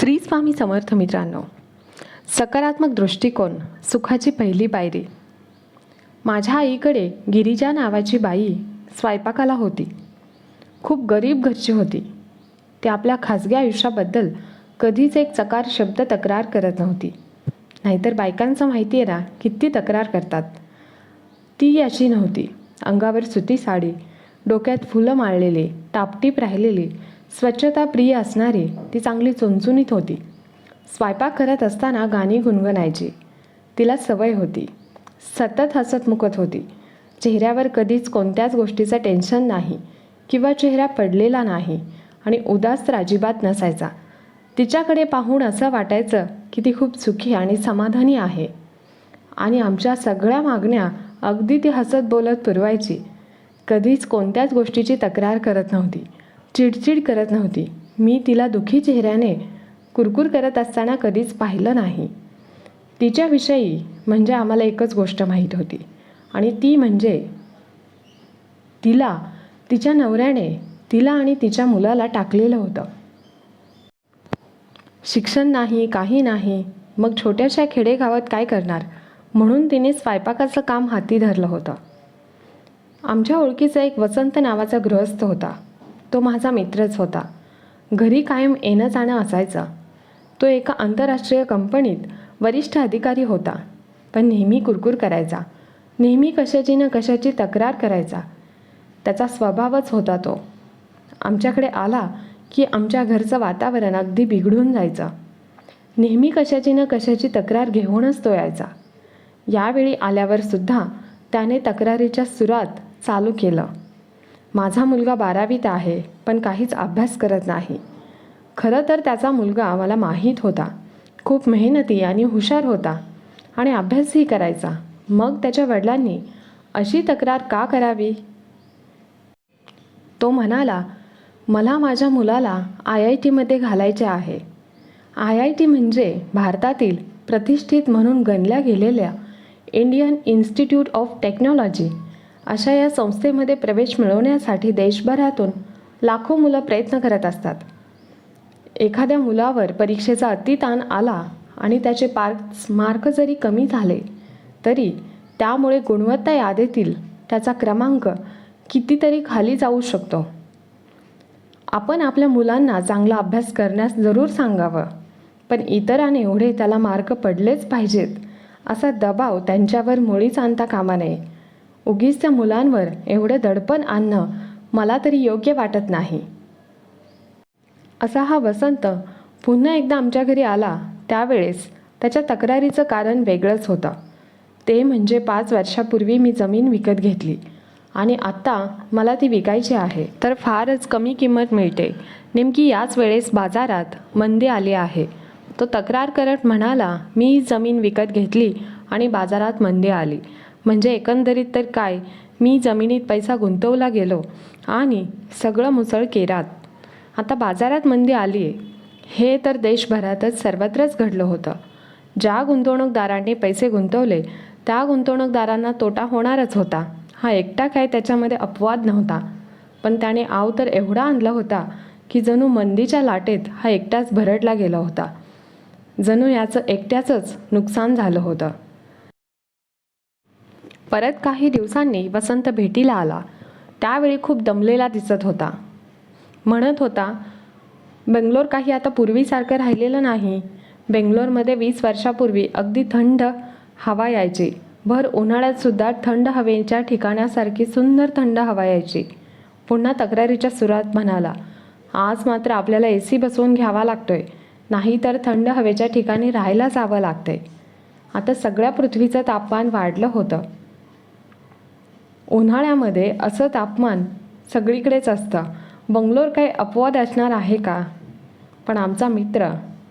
श्री स्वामी समर्थ मित्रांनो सकारात्मक दृष्टिकोन सुखाची पहिली पायरी. माझ्या आईकडे गिरिजा नावाची बाई स्वयंपाकाला होती. खूप गरीब घरची होती. ती आपल्या खाजगी आयुष्याबद्दल कधीच एक चकार शब्द तक्रार करत नव्हती. नाहीतर बायकांचं माहिती आहे ना किती तक्रार करतात. ती अशी नव्हती. अंगावर सुती साडी डोक्यात फुलं माळलेली टापटीप राहिलेली स्वच्छता प्रिय असणारी ती चांगली चुणचुणीत होती. स्वयंपाक करत असताना गाणी गुणगुणायची. तिला सवय होती. सतत हसत मुकत होती. चेहऱ्यावर कधीच कोणत्याच गोष्टीचं टेन्शन नाही किंवा चेहरा पडलेला नाही आणि उदास तर अजिबात नसायचा. तिच्याकडे पाहून असं वाटायचं की ती खूप सुखी आणि समाधानी आहे. आणि आमच्या सगळ्या मागण्या अगदी ती हसत बोलत पुरवायची. कधीच कोणत्याच गोष्टीची तक्रार करत नव्हती. चिडचिड करत नव्हती. मी तिला दुखी चेहऱ्याने कुरकुर करत असताना कधीच पाहिलं नाही. तिच्याविषयी म्हणजे आम्हाला एकच गोष्ट माहीत होती आणि ती म्हणजे तिला तिच्या नवऱ्याने तिला आणि तिच्या मुलाला टाकलेलं होतं. शिक्षण नाही काही नाही मग छोट्याशा खेडेगावात काय करणार? म्हणून तिने स्वयंपाकाचं काम हाती धरलं होतं. आमच्या ओळखीचा एक वसंत नावाचा गृहस्थ होता. तो माझा मित्रच होता. घरी कायम येणं जाणं असायचं. तो एका आंतरराष्ट्रीय कंपनीत वरिष्ठ अधिकारी होता. पण नेहमी कुरकुर करायचा. नेहमी कशाची ना कशाची तक्रार करायचा. त्याचा स्वभावच होता तो. आमच्याकडे आला की आमच्या घरचं वातावरण अगदी बिघडून जायचं. नेहमी कशाची ना कशाची तक्रार घेऊनच तो यायचा. यावेळी आल्यावर सुद्धा त्याने तक्रारीच्या सुरात चालू केलं. माझा मुलगा बारावीत आहे पण काहीच अभ्यास करत नाही. खरं तर त्याचा मुलगा मला माहीत होता. खूप मेहनती आणि हुशार होता आणि अभ्यासही करायचा. मग त्याच्या वडिलांनी अशी तक्रार का करावी? तो म्हणाला मला माझ्या मुलाला आय आय टीमध्ये घालायचे आहे. आय आय टी म्हणजे भारतातील प्रतिष्ठित म्हणून गणल्या गेलेल्या इंडियन इन्स्टिट्यूट ऑफ टेक्नॉलॉजी. अशा या संस्थेमध्ये प्रवेश मिळवण्यासाठी देशभरातून लाखो मुलं प्रयत्न करत असतात. एखाद्या मुलावर परीक्षेचा अतिताण आला आणि त्याचे पार्क मार्क जरी कमी झाले तरी त्यामुळे गुणवत्ता यादीतील त्याचा क्रमांक कितीतरी खाली जाऊ शकतो. आपण आपल्या मुलांना चांगला अभ्यास करण्यास जरूर सांगावं पण इतरांनी एवढे त्याला मार्क पडलेच पाहिजेत असा दबाव त्यांच्यावर मुळीच आणता कामा नये. उगीच त्या मुलांवर एवढं दडपण आणणं मला तरी योग्य वाटत नाही. असा हा वसंत पुन्हा एकदा आमच्या घरी आला त्यावेळेस त्याच्या तक्रारीचं कारण वेगळंच होतं. ते म्हणजे पाच वर्षापूर्वी मी जमीन विकत घेतली आणि आत्ता मला ती विकायची आहे. तर फारच कमी किंमत मिळते. नेमकी याच वेळेस बाजारात मंदी आली आहे. तो तक्रार करत म्हणाला मी जमीन विकत घेतली आणि बाजारात मंदी आली. म्हणजे एकंदरीत तर काय? मी जमिनीत पैसा गुंतवला गेलो आणि सगळं मुसळ केरात. आता बाजारात मंदी आली आहे हे तर देशभरातच सर्वत्रच घडलं होतं. ज्या गुंतवणूकदारांनी पैसे गुंतवले त्या गुंतवणूकदारांना तोटा होणारच होता. हा एकटा काय त्याच्यामध्ये अपवाद नव्हता. पण त्याने आव तर एवढा आणला होता की जणू मंदीच्या लाटेत हा एकटाच भरडला गेला होता. जणू याचं एकट्याचंच नुकसान झालं होतं. परत काही दिवसांनी वसंत भेटीला आला. त्यावेळी खूप दमलेला दिसत होता. म्हणत होता बेंगलोर काही आता पूर्वीसारखं राहिलेलं नाही. बेंगलोरमध्ये वीस वर्षापूर्वी अगदी थंड हवा यायची. भर उन्हाळ्यातसुद्धा थंड हवेच्या ठिकाणासारखी सुंदर थंड हवा यायची. पुन्हा तक्रारीच्या सुरात म्हणाला आज मात्र आपल्याला ए सी बसवून घ्यावा लागतोय. नाहीतर थंड हवेच्या ठिकाणी राहायला जावं लागतंय. आता सगळ्या पृथ्वीचं तापमान वाढलं होतं. उन्हाळ्यामध्ये असं तापमान सगळीकडेच असतं. बंगलोर काही अपवाद असणार आहे का? पण आमचा मित्र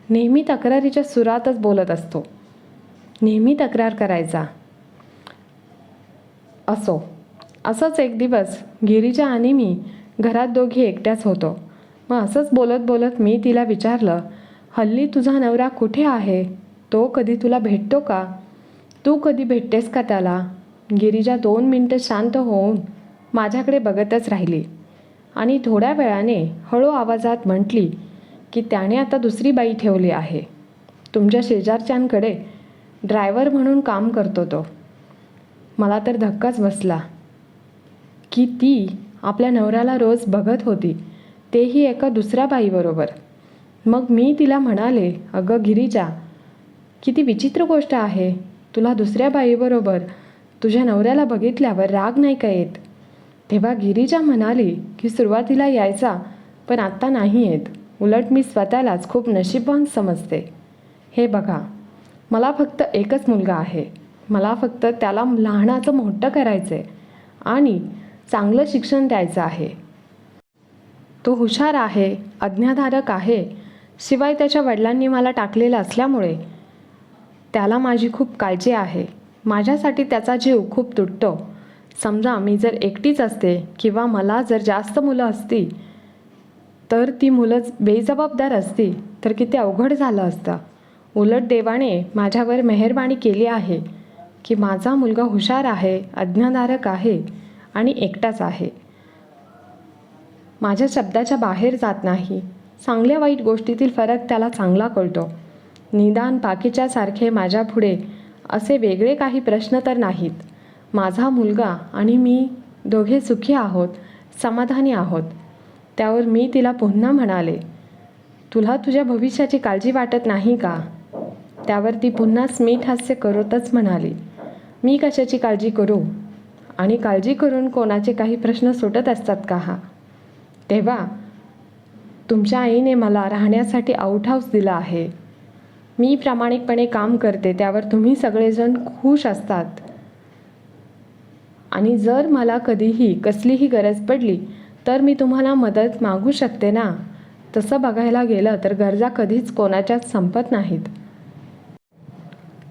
नेहमी तक्रारीच्या सुरातच बोलत असतो. नेहमी तक्रार करायचा. असो. असंच एक दिवस गिरीजा आणि मी घरात दोघी एकट्याच होतो. मग असंच बोलत बोलत मी तिला विचारलं हल्ली तुझा नवरा कुठे आहे? तो कधी तुला भेटतो का? तू कधी भेटतेस का त्याला? गिरिजा दोन मिनटं शांत होऊन माझ्याकडे बघतच राहिली. आणि थोड्या वेळाने हळू आवाजात म्हटली की त्याने आता दुसरी बाई ठेवली आहे. तुमच्या शेजारच्यांकडे ड्रायव्हर म्हणून काम करतो तो. मला तर धक्काच बसला की ती आपल्या नवऱ्याला रोज बघत होती. तेही एका दुसऱ्या बाईबरोबर. मग मी तिला म्हणाले अगं गिरिजा किती विचित्र गोष्ट आहे. तुला दुसऱ्या बाईबरोबर तुझ्या नवऱ्याला बघितल्यावर राग नाही का येत? तेव्हा गिरीजा म्हणाली की सुरुवातीला यायचा पण आत्ता नाही येत. उलट मी स्वतःलाच खूप नशीबवान समजते. हे बघा मला फक्त एकच मुलगा आहे. मला फक्त त्याला लहानाचं मोठं करायचं आहे आणि चांगलं शिक्षण द्यायचं आहे. तो हुशार आहे आज्ञाधारक आहे. शिवाय त्याच्या वडिलांनी मला टाकलेलं असल्यामुळे त्याला माझी खूप काळजी आहे. माझ्यासाठी त्याचा जीव खूप तुटतो. समजा मी जर एकटीच असते किंवा मला जर जास्त मुलं असती तर ती मुलं बेजबाबदार असती तर किती अवघड झालं असतं. उलट देवाने माझ्यावर मेहरबानी केली आहे की माझा मुलगा हुशार आहे अज्ञाधारक आहे आणि एकटाच आहे. माझ्या शब्दाच्या बाहेर जात नाही. चांगल्या वाईट गोष्टीतील फरक त्याला चांगला कळतो. निदान बाकीच्यासारखे माझ्या पुढे असे वेगळे काही प्रश्न तर नाहीत. माझा मुलगा आणि मी दोघे सुखी आहोत समाधानी आहोत. त्यावर मी तिला पुन्हा म्हणाले तुला तुझ्या भविष्याची काळजी वाटत नाही का? त्यावर ती पुन्हा स्मित हास्य करतच म्हणाली मी कशाची काळजी करू? आणि काळजी करून कोणाचे काही प्रश्न सुटत असतात का हा? तेव्हा तुमच्या आईने मला राहण्यासाठी आउट हाऊस दिला आहे. मी प्रामाणिकपणे काम करते त्यावर तुम्ही सगळेजण खुश असतात. आणि जर मला कधीही कसलीही गरज पडली तर मी तुम्हाला मदत मागू शकते ना? तसं बघायला गेलं तर गरजा कधीच कोणाच्याच संपत नाहीत.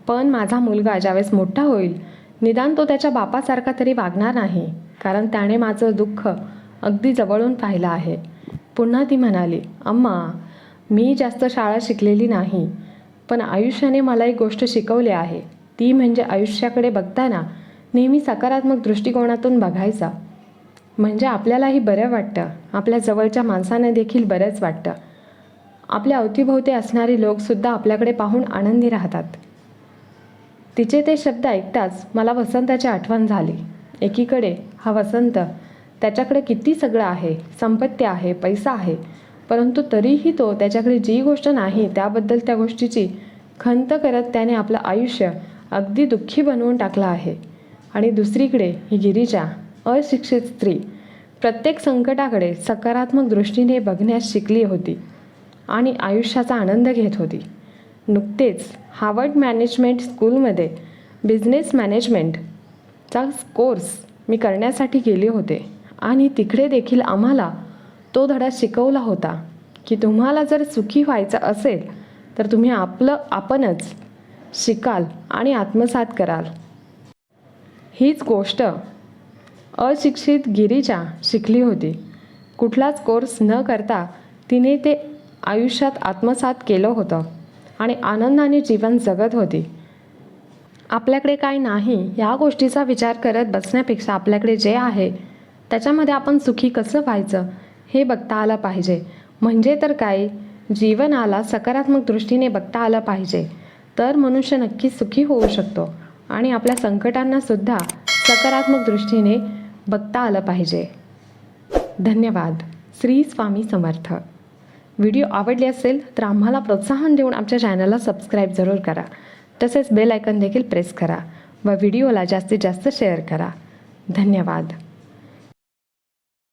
पण माझा मुलगा ज्यावेळेस मोठा होईल निदान तो त्याच्या बापासारखा तरी वागणार नाही कारण त्याने माझं दुःख अगदी जवळून पाहिलं आहे. पुन्हा ती म्हणाली अम्मा मी जास्त शाळा शिकलेली नाही. पण आयुष्याने मला एक गोष्ट शिकवली आहे. ती म्हणजे आयुष्याकडे बघताना नेहमी सकारात्मक दृष्टिकोनातून बघायचा. म्हणजे आपल्यालाही बरं वाटतं. आपल्या जवळच्या माणसाने देखील बरंच वाटतं. आपल्या अवतीभोवती असणारे लोकसुद्धा आपल्याकडे पाहून आनंदी राहतात. तिचे ते शब्द ऐकताच मला वसंताची आठवण झाली. एकीकडे हा वसंत त्याच्याकडे किती सगळं आहे. संपत्ती आहे पैसा आहे. परंतु तरीही तो त्याच्याकडे जी गोष्ट नाही त्याबद्दल त्या गोष्टीची खंत करत त्याने आपलं आयुष्य अगदी दुःखी बनवून टाकलं आहे. आणि दुसरीकडे ही गिरीजा अशिक्षित स्त्री प्रत्येक संकटाकडे सकारात्मक दृष्टीने बघण्यास शिकली होती आणि आयुष्याचा आनंद घेत होती. नुकतेच हार्वर्ड मॅनेजमेंट स्कूलमध्ये बिझनेस मॅनेजमेंटचा कोर्स मी करण्यासाठी गेले होते आणि तिकडे देखील आम्हाला तो धडा शिकवला होता की तुम्हाला जर सुखी व्हायचं असेल तर तुम्ही आपलं आपणच शिकाल आणि आत्मसात कराल. हीच गोष्ट अशिक्षित गिरीजा शिकली होती. कुठलाच कोर्स न करता तिने ते आयुष्यात आत्मसात केलं होतं आणि आनंदाने जीवन जगत होती. आपल्याकडे काय नाही या गोष्टीचा विचार करत बसण्यापेक्षा आपल्याकडे जे आहे त्याच्यामध्ये आपण सुखी कसं व्हायचं हे बघता आलं पाहिजे. म्हणजे तर काय? जीवनाला सकारात्मक दृष्टीने बघता आलं पाहिजे. तर मनुष्य नक्कीच सुखी होऊ शकतो आणि आपल्या संकटांना सुद्धा सकारात्मक दृष्टीने बघता आलं पाहिजे. धन्यवाद. श्री स्वामी समर्थ. व्हिडिओ आवडले असेल तर आम्हाला प्रोत्साहन देऊन आमच्या चॅनलला सबस्क्राईब जरूर करा. तसेच बेल आयकन देखील प्रेस करा व व्हिडिओला जास्तीत जास्त शेअर करा. धन्यवाद.